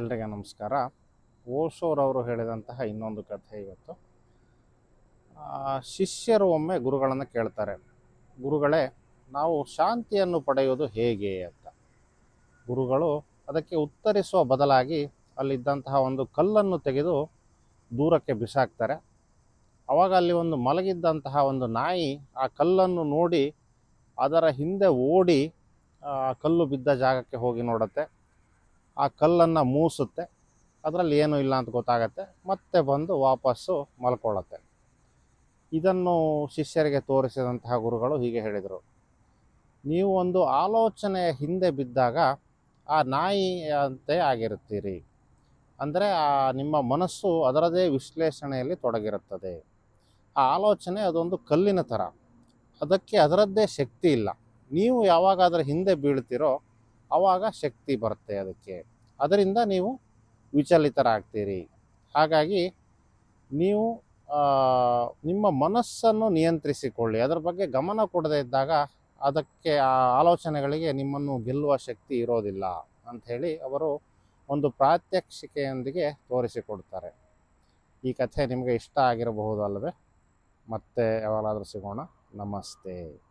ಎಲ್ರಿಗೂ ನಮಸ್ಕಾರ. ಓಶೋರವರು ಹೇಳಿದಂತಹ ಇನ್ನೊಂದು ಕಥೆ ಇವತ್ತು. ಶಿಷ್ಯರು ಒಮ್ಮೆ ಗುರುಗಳನ್ನು ಕೇಳ್ತಾರೆ. ಗುರುಗಳೇ, ನಾವು ಶಾಂತಿಯನ್ನು ಪಡೆಯುವುದು ಹೇಗೆ ಅಂತ. ಗುರುಗಳು ಅದಕ್ಕೆ ಉತ್ತರಿಸುವ ಬದಲಾಗಿ ಅಲ್ಲಿದ್ದಂತಹ ಒಂದು ಕಲ್ಲನ್ನು ತೆಗೆದು ದೂರಕ್ಕೆ ಬಿಸಾಕ್ತಾರೆ. ಆವಾಗ ಅಲ್ಲಿ ಒಂದು ಮಲಗಿದ್ದಂತಹ ಒಂದು ನಾಯಿ ಆ ಕಲ್ಲನ್ನು ನೋಡಿ ಅದರ ಹಿಂದೆ ಓಡಿ ಕಲ್ಲು ಬಿದ್ದ ಜಾಗಕ್ಕೆ ಹೋಗಿ ನೋಡುತ್ತೆ. ಆ ಕಲ್ಲನ್ನು ಮೂಸುತ್ತೆ. ಅದರಲ್ಲಿ ಏನೂ ಇಲ್ಲ ಅಂತ ಗೊತ್ತಾಗತ್ತೆ. ಮತ್ತೆ ಬಂದು ವಾಪಸ್ಸು ಮಲ್ಕೊಳ್ಳುತ್ತೆ. ಇದನ್ನು ಶಿಷ್ಯರಿಗೆ ತೋರಿಸಿದಂತಹ ಗುರುಗಳು ಹೀಗೆ ಹೇಳಿದರು. ನೀವು ಒಂದು ಆಲೋಚನೆಯ ಹಿಂದೆ ಬಿದ್ದಾಗ ಆ ನಾಯಿಯಂತೆ ಆಗಿರುತ್ತೀರಿ. ಅಂದರೆ ಆ ನಿಮ್ಮ ಮನಸ್ಸು ಅದರದೇ ವಿಶ್ಲೇಷಣೆಯಲ್ಲಿ ತೊಡಗಿರುತ್ತದೆ. ಆ ಆಲೋಚನೆ ಅದೊಂದು ಕಲ್ಲಿನ ಥರ. ಅದಕ್ಕೆ ಅದರದ್ದೇ ಶಕ್ತಿ ಇಲ್ಲ. ನೀವು ಯಾವಾಗ ಹಿಂದೆ ಬೀಳ್ತೀರೋ ಆವಾಗ ಶಕ್ತಿ ಬರುತ್ತೆ ಅದಕ್ಕೆ. ಅದರಿಂದ ನೀವು ವಿಚಲಿತರಾಗ್ತೀರಿ. ಹಾಗಾಗಿ ನೀವು ನಿಮ್ಮ ಮನಸ್ಸನ್ನು ನಿಯಂತ್ರಿಸಿಕೊಳ್ಳಿ. ಅದರ ಬಗ್ಗೆ ಗಮನ ಕೊಡದೇ ಇದ್ದಾಗ ಅದಕ್ಕೆ ಆ ಆಲೋಚನೆಗಳಿಗೆ ನಿಮ್ಮನ್ನು ಗೆಲ್ಲುವ ಶಕ್ತಿ ಇರೋದಿಲ್ಲ ಅಂಥೇಳಿ ಅವರು ಒಂದು ಪ್ರಾತ್ಯಕ್ಷಿಕೆಯೊಂದಿಗೆ ತೋರಿಸಿಕೊಡ್ತಾರೆ. ಈ ಕಥೆ ನಿಮಗೆ ಇಷ್ಟ ಆಗಿರಬಹುದು ಅಲ್ಲವೇ ಮತ್ತೆ ಯಾವಾಗಲಾದರೂ ಸಿಗೋಣ. ನಮಸ್ತೆ.